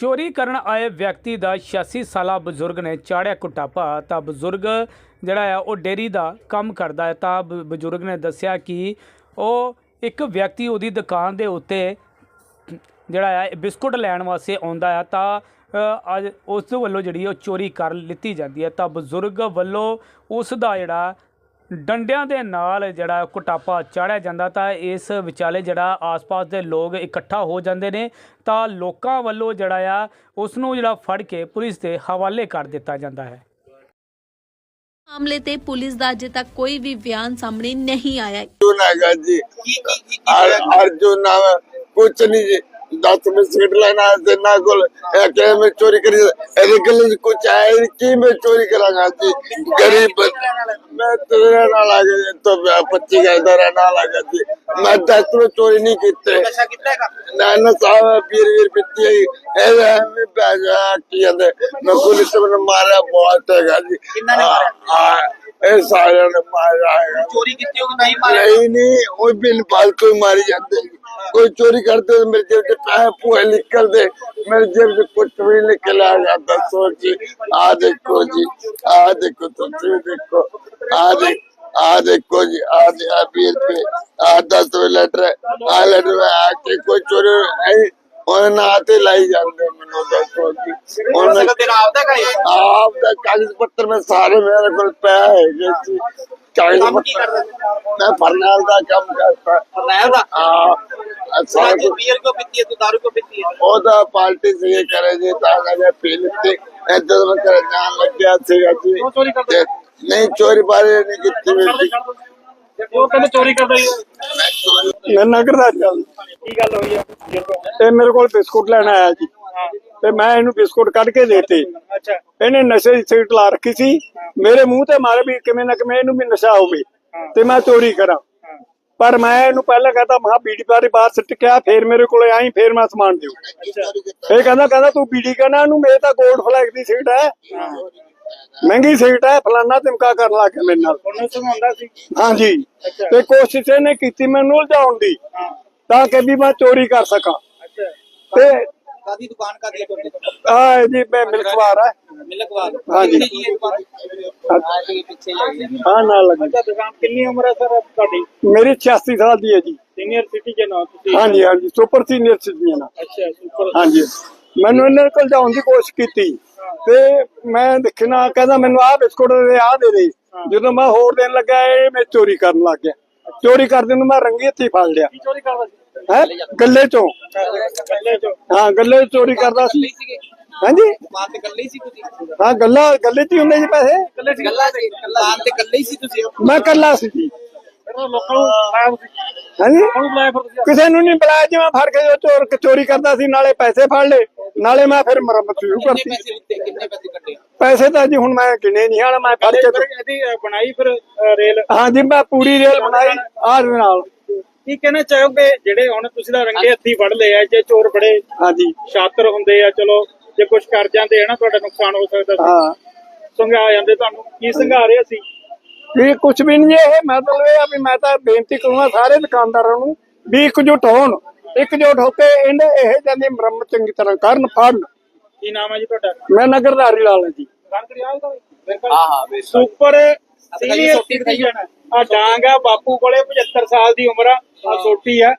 ਚੋਰੀ ਕਰਨ ਆਏ ਵਿਅਕਤੀ ਦਾ 86 ਸਾਲਾ ਬਜ਼ੁਰਗ ਨੇ ਚਾੜਿਆ ਕੁੱਟਾਪਾ ਤਾਂ ਬਜ਼ੁਰਗ ਜਿਹੜਾ ਆ ਉਹ ਡੇਰੀ ਦਾ ਕੰਮ ਕਰਦਾ ਹੈ। ਤਾਂ ਬ- ਬਜ਼ੁਰਗ ਨੇ ਦੱਸਿਆ ਕਿ ਉਹ ਇੱਕ ਵਿਅਕਤੀ ਉਹਦੀ ਦੁਕਾਨ ਦੇ ਉੱਤੇ ਜਿਹੜਾ ਆ ਬਿਸਕੁਟ ਲੈਣ ਵਾਸਤੇ ਆਉਂਦਾ ਆ। ਤਾਂ ਅ, ਅੱਜ ਉਸ ਦੇ ਵੱਲੋਂ ਜਿਹੜੀ ਉਹ ਚੋਰੀ ਕਰ ਲਿੱਤੀ ਜਾਂਦੀ ਹੈ। ਤਾਂ ਬਜ਼ੁਰਗ ਵੱਲੋਂ ਉਸ ਦਾ ਜਿਹੜਾ ਡੰਡਿਆਂ ਦੇ ਨਾਲ ਜਿਹੜਾ ਕੁਟਾਪਾ ਚਾੜਿਆ ਜਾਂਦਾ ਤਾਂ ਇਸ ਵਿਚਾਲੇ ਜਿਹੜਾ ਆਸ-ਪਾਸ ਦੇ ਲੋਕ ਇਕੱਠਾ ਹੋ ਜਾਂਦੇ ਨੇ ਤਾਂ ਲੋਕਾਂ ਵੱਲੋਂ ਜਿਹੜਾ ਆ ਉਸ ਨੂੰ ਜਿਹੜਾ ਫੜ ਕੇ ਪੁਲਿਸ ਦੇ ਹਵਾਲੇ ਕਰ ਦਿੱਤਾ ਜਾਂਦਾ ਹੈ। ਮਾਮਲੇ ਤੇ ਪੁਲਿਸ ਦਾ ਅਜੇ ਤੱਕ ਕੋਈ ਵੀ ਬਿਆਨ ਸਾਹਮਣੇ ਨਹੀਂ ਆਇਆ। ਹੈ। ਜੀ। ਅਰਜੁਨ ਨਾਮ ਕੁਛ ਨਹੀਂ ਜੀ। 10 ਵਿੱਚ ਸੀਟ ਲੈਣਾ ਤੇ ਨਾ ਕੋਲ ਇਹ ਕਿ ਮੈਂ ਚੋਰੀ ਕਰੀ ਇਹਦੇ ਗੱਲ ਵਿੱਚ ਕੁਝ ਆਇਆ ਕਿ ਮੈਂ ਚੋਰੀ ਕਰਾਂਗਾ ਜੀ? ਗਰੀਬ ਮੈਂ ਤੇਰੇ ਨਾਲ ਆ ਗਿਆ ਤਾਂ 25 ਗਏ ਦਾ ਨਾਲ ਆ ਗਿਆ ਜੀ। ਮੈਂ 10 ਵਿੱਚ ਚੋਰੀ ਨਹੀਂ ਕੀਤੇ। ਨਾ ਨਾ ਸਾਹਿਬ ਵੀਰ ਵੀਰ ਪਿੱਤੀ ਇਹ ਮੈਂ ਬਾਜਾ ਕੀ ਅੰਦਰ ਮੈਂ ਕੋਲ ਨੂੰ ਮਾਰਿਆ ਬਹੁਤ ਹੈਗਾ ਜੀ। ਕਿੰਨਾ ਇਹ ਸਾਰਿਆਂ ਨੇ ਮਾਰਿਆ ਚੋਰੀ ਕੀਤੀ ਹੋਈ ਨਹੀਂ ਮਾਰਿਆ। ਨਹੀਂ ਉਹ ਬਿਨ ਪਾਲ ਕੋਈ ਮਾਰੀ ਜਾਂਦੇ कोई चोरी करते तो मेरे जेब से पैसे पूरे निकल दे मेरे जेब से कुछ भी निकल आ जाता सोची आ देखो जी आ देखो तो जी देखो आ देख आ देखो जी आ दे आ बीस पे आ दस रुपए लेटर आ लेटर में आके कोई चोरी नहीं ਉਹਨਾਂ ਨਾਲ ਆਤੇ ਲਾਈ ਜਾਂਦੇ ਮੈਨੂੰ ਦੱਸੋ ਜੀ ਹੁਣ ਉਹਨਾਂ ਤੇਰਾ ਆਪਦਾ ਕਾ ਹੈ ਆਪ ਦਾ ਕਾਗਜ਼ ਪੱਤਰ ਮੈਂ ਸਾਰੇ ਮੇਰੇ ਕੋਲ ਪਿਆ ਹੈਗੇ ਜੀ ਕਾਗਜ਼ ਕੰਮ ਕੀ ਪੱਤਰ ਕਰਦਾ ਮੈਂ ਫਰਨਾਲ ਦਾ ਕੰਮ ਕਰਦਾ ਰਹਿ ਦਾ ਆ ਕੋ ਪੀਤੀ ਹੈ? ਤੂੰ ਦਾਰੂ ਕੋ ਪੀਤੀ ਹੈ? ਉਹਦਾ ਪਾਰਟੀ ਸੀ ਇਹ ਕਰੇ ਜੀ ਤਾਂ ਮੈਂ ਪੀ ਲਿੱਤੀ। ਇੱਧਰ ਮੈਂ ਕਰ ਜਾਣ ਲੱਗਿਆ ਸੀਗਾ ਜੀ ਚੋਰੀ ਕਰਦਾ? ਤੇ ਨਹੀਂ ਚੋਰੀ ਬਾਰੇ ਨਹੀਂ ਕੀਤੀ ਮੇਰੀ ਉਹ ਕਹਿੰਦੇ ਚੋਰੀ ਕਰਦਾ ਹੀ ਮੈਂ ਨਗਰ ਦਾ ਚੱਲ ਕੀ ਗੱਲ ਹੋਈ ਹੈ ਤੇ ਮੇਰੇ ਕੋਲ ਬਿਸਕੁਟ ਲੈਣ ਆਇਆ ਜੀ। ਤੇ ਮੈਂ ਇਹਨੂੰ ਬਿਸਕੁਟ ਕੱਢ ਕੇ ਦੇਤੇ। ਅੱਛਾ। ਇਹਨੇ ਨਸ਼ੇ ਦੀ ਸਿਗਰਟ ਲਾ ਰੱਖੀ ਸੀ। ਮੇਰੇ ਮੂੰਹ ਤੇ ਮਾਰੇ ਵੀ ਕਿਵੇਂ ਨਾ ਕਿਵੇਂ ਇਹਨੂੰ ਵੀ ਨਸ਼ਾ ਹੋਵੇ। ਤੇ ਮੈਂ ਚੋਰੀ ਕਰਾਂ। ਪਰ ਮੈਂ ਇਹਨੂੰ ਪਹਿਲਾਂ ਕਹਤਾ ਮਹਾ ਬੀੜੀ ਪਾਰੀ ਬਾਹਰ ਸਿੱਟ ਕੇ ਆ ਫੇਰ ਮੇਰੇ ਕੋਲੇ ਆਈ ਫੇਰ ਮੈਂ ਸਮਾਨ ਦਿਓ। ਇਹ ਕਹਿੰਦਾ ਕਹਿੰਦਾ ਤੂੰ ਬੀੜੀ ਕਹਿੰਦਾ ਇਹਨੂੰ ਮੇਰੇ ਤਾਂ ਗੋਲਡ ਫਲੈਗ ਦੀ ਸਿਗਰਟ ਹੈ। ਮਹਿੰਗੀ ਸਿਗਰਟ ਹੈ ਫਲਾਨਾ ਧਮਕਾ ਕਰਨ ਲੱਗ ਗਿਆ ਮੇਰੇ ਨਾਲ। ਹਾਂਜੀ। ਤੇ ਕੋਸ਼ਿਸ਼ ਇਹਨੇ ਕੀਤੀ ਮੈਨੂੰ ਉਲਝਾਉਣ ਦੀ ਤਾਂ ਕਿ ਵੀ ਮੈਂ ਚੋਰੀ ਕਰ ਸਕਾਂ। ਤੇ ਕਾਦੀ ਦੁਕਾਨ ਕਾਦੀ ਹੈ ਜੀ ਮਿਲਕਵਾਲ ਪਿੱਛੇ ਲੱਗੀ। ਅੱਛਾ ਦੁਕਾਨ ਕਿੰਨੀ ਉਮਰ ਹੈ ਸਰ ਤੁਹਾਡੀ? ਮੇਰੀ 86 ਸਾਲ ਦੀ ਹੈ ਜੀ। ਸੀਨੀਅਰ ਸਿਟੀਜ਼ਨ ਹੋ ਤੁਸੀਂ? ਹਾਂਜੀ ਹਾਂਜੀ ਸੁਪਰ ਸੀਨੀਅਰ ਸਿਟੀਜ਼ਨ ਅੱਛਾ ਸੁਪਰ ਮੈਨੂੰ ਇਹਨਾਂ ਕੋਲ ਜਾਣ ਦੀ ਕੋਸ਼ਿਸ਼ ਕੀਤੀ। ਤੇ ਮੈਂ ਦੇਖਣਾ ਕਹਿੰਦਾ ਮੈਨੂੰ ਆਹ ਬਿਸਕੁਟ ਦੇ ਆਹ ਦੇ ਦੇ। ਜਦੋਂ ਮੈਂ ਹੋਰ ਦੇਣ ਲੱਗਾ ਇਹ ਮੈਂ ਚੋਰੀ ਕਰਨ ਲੱਗ ਗਿਆ। ਚੋਰੀ ਕਰਦੇ ਨੂੰ ਮੈਂ ਰੰਗੀ ਹੱਥੀ ਫੜ ਲਿਆ। ਚੋਰੀ ਕਰਦਾ ਸੀ? ਹੈ? ਗੱਲੇ ਚੋਂ। ਗੱਲੇ ਚੋਂ। ਹਾਂ ਗੱਲੇ ਚੋਰੀ ਕਰਦਾ ਸੀ। ਹਾਂਜੀ ਦੁਕਾਨ ਤੇ ਗੱਲੇ ਹੀ ਸੀ ਤੁਸੀਂ? ਹਾਂ ਗੱਲਾਂ ਗੱਲੇ 'ਚ ਹੀ ਹੁੰਦੇ ਜੀ ਪੈਸੇ। ਗੱਲੇ ਸੀ। ਗੱਲਾਂ ਸੀ ਦੁਕਾਨ ਤੇ ਗੱਲੇ ਹੀ ਸੀ ਤੁਸੀਂ? ਮੈਂ ਕੱਲਾ ਸੀ ਜੀ। ਲੋਕਾਂ ਨੂੰ ਆਇਆ ਤੁਸੀਂ? ਹਾਂਜੀ? ਕਿਸੇ ਨੂੰ ਨਹੀਂ ਬੁਲਾਇਆ ਜਿਵੇਂ ਫੜ ਕੇ ਚੋਰ ਚੋਰੀ ਕਰਦਾ ਸੀ ਨਾਲੇ ਪੈਸੇ ਫੜ ਲਏ। ਨਾਲੇ ਮੈਂ ਫਿਰ ਮੁਰੰਮਤ ਸ਼ੁਰੂ ਕਰਤੀ। ਕਿੰਨੇ ਪੈਸੇ ਕੱਢੇ? ਪੈਸੇ ਤਾਂ ਜੀ ਹੁਣ ਮੈਂ ਗਿਣੇ ਨਹੀਂ ਹਾਲ ਮੈਂ ਫੜ ਕੇ ਇਹਦੀ ਬਣਾਈ ਫਿਰ ਰੇਲ। ਹਾਂ ਜੀ ਮੈਂ ਪੂਰੀ ਰੇਲ ਬਣਾਈ ਆਹ ਦੇ ਨਾਲ। ਕੀ ਕਹਿਣਾ ਚਾਹੋਗੇ? ਜਿਹੜੇ ਹੁਣ ਤੁਸੀਂ ਤਾਂ ਰੰਗੇ ਹੱਥੀ ਫੜ ਲਏ ਆ ਜੇ ਚੋਰ ਬੜੇ ਹਾਂਜੀ। ਸ਼ਾਤਰ ਹੁੰਦੇ ਆ ਚਲੋ ਜੇ ਕੁਝ ਕਰ ਜਾਂਦੇ ਆ ਨਾ ਤੁਹਾਡਾ ਨੁਕਸਾਨ ਹੋ ਸਕਦਾ ਸੀ। ਹਾਂ। ਸੰਘਾ ਜਾਂਦੇ ਤੁਹਾਨੂੰ। ਕੀ ਸੰਘਾ ਰਹੇ ਸੀ? ਇਹ ਕੁਝ ਵੀ ਨਹੀਂ ਇਹ ਮਤਲਬ ਇਹ ਆ ਵੀ ਮੈਂ ਤਾਂ ਬੇਨਤੀ ਕਰੂੰਗਾ ਸਾਰੇ ਦੁਕਾਨਦਾਰਾਂ ਨੂੰ ਵੀ ਇਕਜੁੱਟ ਹੋਣ ਇਕਜੁੱਟ ਹੋ ਕੇ ਇਹਨੇ ਇਹ ਜਾਂਦੀ ਮੁਰੰਮਤ ਚੰਗੀ ਤਰ੍ਹਾਂ ਕਰਨ ਫੜਨ। ਕੀ ਨਾਮ ਹੈ ਜੀ ਤੁਹਾਡਾ? ਮੈਂ ਨਗਰਦਾਰੀ ਲਾਲ ਹਾਂ ਜੀ। ਰੰਗਰਿਆਲ ਦਾ ਹਾਂ ਹਾਂ ਸੁਪਰ ਸੀਨੀਅਰ ਸਿਟੀਜ਼ਨ ਆ। ਡਾਂਗ ਆ ਬਾਪੂ ਕੋਲੇ 75 ਸਾਲ ਦੀ ਉਮਰ ਆ ਆ ਛੋਟੀ ਆ।